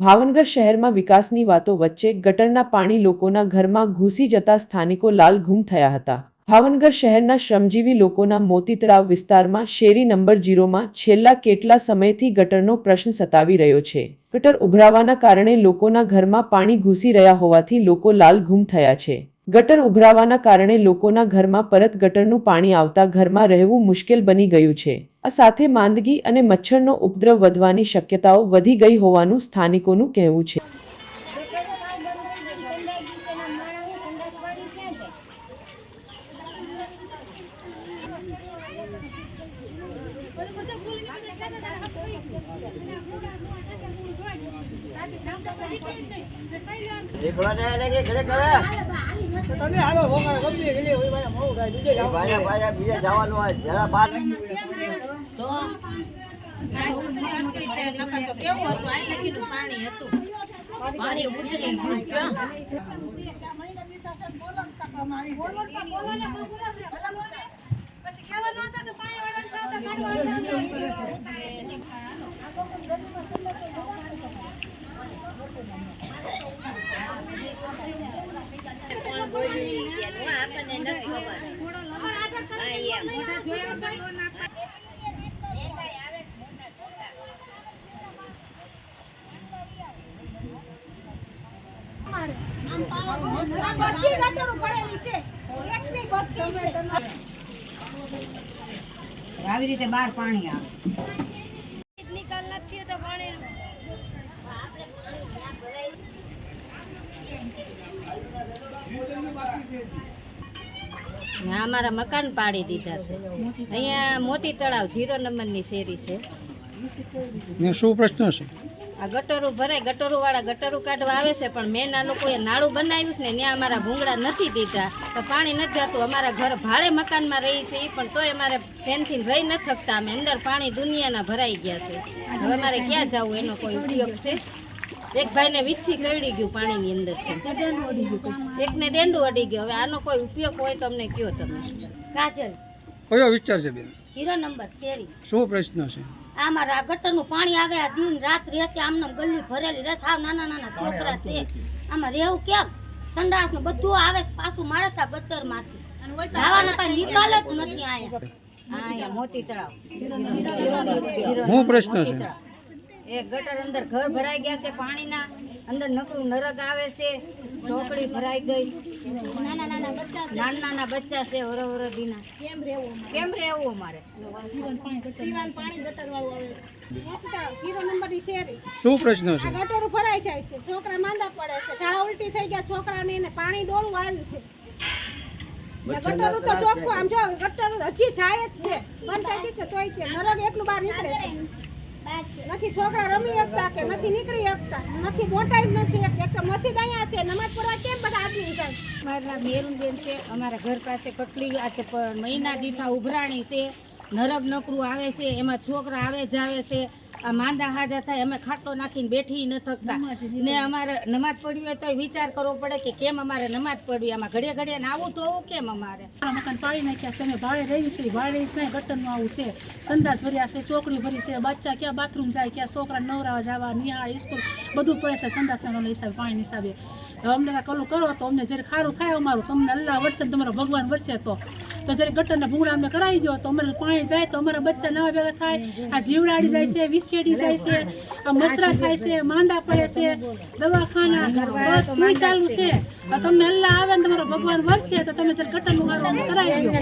ભાવનગર શહેરમાં વિકાસની વાતો વચ્ચે ગટરના પાણી લોકોના ઘરમાં ઘૂસી જતા સ્થાનિકો લાલ ઘૂમ થયા હતા. ભાવનગર શહેરના શ્રમજીવી લોકોના મોતીતળાવ વિસ્તારમાં શેરી નંબર જીરોમાં છેલ્લા કેટલા સમયથી ગટરનો પ્રશ્ન સતાવી રહ્યો છે. ગટર ઉભરાવાના કારણે લોકોના ઘરમાં પાણી ઘૂસી રહ્યા હોવાથી લોકો લાલ ઘૂમ થયા છે. ગટર ઉભરાવાના કારણે લોકોના ઘરમાં પરત ગટરનું પાણી આવતા ઘરમાં રહેવું મુશ્કેલ બની ગયું છે. આ સાથે માંદગી અને મચ્છરનો ઉપદ્રવ વધવાની શક્યતાઓ વધી ગઈ હોવાનું સ્થાનિકોનું કહેવું છે. ઘરે? તમે હાલો ભોગાડો ગમે ગયેલી હોય ભાઈ મોડું થાય બીજે જાવ ભાઈ ભાઈ બીજે જવાનું હોય જરા બાર કેવું હતું આ લખીનું પાણી હતું પાણી ઉતરી ગયું ક્યાં આપણને નથી ખબર. આવી રીતે બહાર પાણી આવે. નિકાલ નથી તો પાણી હા અમારા મકાન પાડી દીધા છે. અહીંયા મોતી તળાવ ઝીરો નંબરની શેરી છે. ને શું પ્રશ્ન છે? આ ગટરો ભરાય ગટરો વાળા ગટરો કાઢવા આવે છે પણ મેં ના લોકોએ નાળું બનાવ્યું છે ને ત્યાં અમારા ભૂંગળા નથી દીધા. તો પાણી નથી જતું અમારા ઘર ભાડે મકાનમાં રહી છે એ પણ તોય અમારે ફેનથી રહી નથી શકતા. અમે અંદર પાણી દુનિયાના ભરાઈ ગયા છે. હવે અમારે ક્યાં જવું? એનો કોઈ ઉપયોગ છે? એક ભાઈને વીછી કરડી ગયું પાણીની અંદરથી. એકને ડેંડું અડી ગયો. હવે આનો કોઈ ઉપયોગ હોય તમને કયો તમે. કાજલ. કયો વિચાર છે બેન? હીરો નંબર શેરી. શું પ્રશ્ન છે? આ મારા ગટરનું પાણી આવે આ દિન રાત રહેશે આમને ગલ્લી ભરેલી રહે સાવ નાના નાના છોકરા છે. આમાં રહેવું કેમ? સંડાસ ને બધું આવે પાછું માણસ આ ગટરમાંથી જવાનો કઈ નિકાલ જ નથી અહીંયા મોતી તળાવ. શું પ્રશ્ન છે? એ ગટર અંદર ઘર ભરાઈ ગયા છે પાણીના. અંદર નકરું નરક આવે છે. ચોકડી ભરાઈ ગઈ. નાના નાના બચ્ચા નાના નાના બચ્ચા છે વર દીના કેમ રહેવું કેમ રહેવું અમારે? પીવાનું પાણી ગટર વાળું આવે જીરો નંબર શેરી. શું પ્રશ્ન છે? આ ભરાઈ જાય છે. છોકરા માંદા પડે છે. ઝાડા ઉલટી થઈ ગયા છોકરાને એને પાણી ડોળું આવ્યું છે. ગટરું તો ચોખ્ખું આમ જો ગટરો હજી જાય જ છે. બંધ થઈ ગયું છે તોય તે નરક એટલું બહાર નીકળે છે. નથી છોકરા રમી શકતા કે નથી નીકળી શકતા, નથી મોટા જ નથી એક તો મસ્જિદ અહીંયા છે નમાજ પડવા કેમ બધા આદમી જાય મારા મેરુનબેન છે, અમારા ઘર પાસે કટલી આ મહિના દીઠા ઉભરાણી છે, નરક નકરું આવે છે, એમાં છોકરા આવે જ આવે છે. આ માંદા હાજા થાય અમે ખાટલો નાખીને બેઠી ન થકતા. ને અમારે નમાજ પડવી હોય તો વિચાર કરવો પડે કે કેમ અમારે નમાજ પડવી આમાં ઘડીએ ઘડીએ આવું તો આવું કેમ અમારે? મકાન પાડી નાખ્યા છે અમે ભાડે રહી છે ભાડે નહીં ગટરનું આવું છે સંદાસ ભર્યા છે ચોકડી ભરી છે બચ્ચા ક્યાં બાથરૂમ જાય ક્યાં છોકરા નવરા જવા નિહાળ સ્કૂલ બધું પડે છે સંડાસના હિસાબે પાણી હિસાબે. હવે અમને કલું કરો તો અમને જ્યારે ખારું થાય અમારું તમને અલ્લાહ વરસે તમારો ભગવાન વરસે તો. તો જ્યારે ગટરના ભૂંગળા અમે કરાવી દો તો અમારે પાણી જાય તો અમારા બચ્ચા નવા ભેગા થાય આ જીવડાડી જાય છે શેરડી જાય છે આ મસરા થાય છે માંદા પડે છે દવાખાના બધું ચાલુ છે. તમને અલ્લાહ આવે ને તમારો ભગવાન વરસે તો તમે સર કટન ઉગાડવાનું કરાવી દો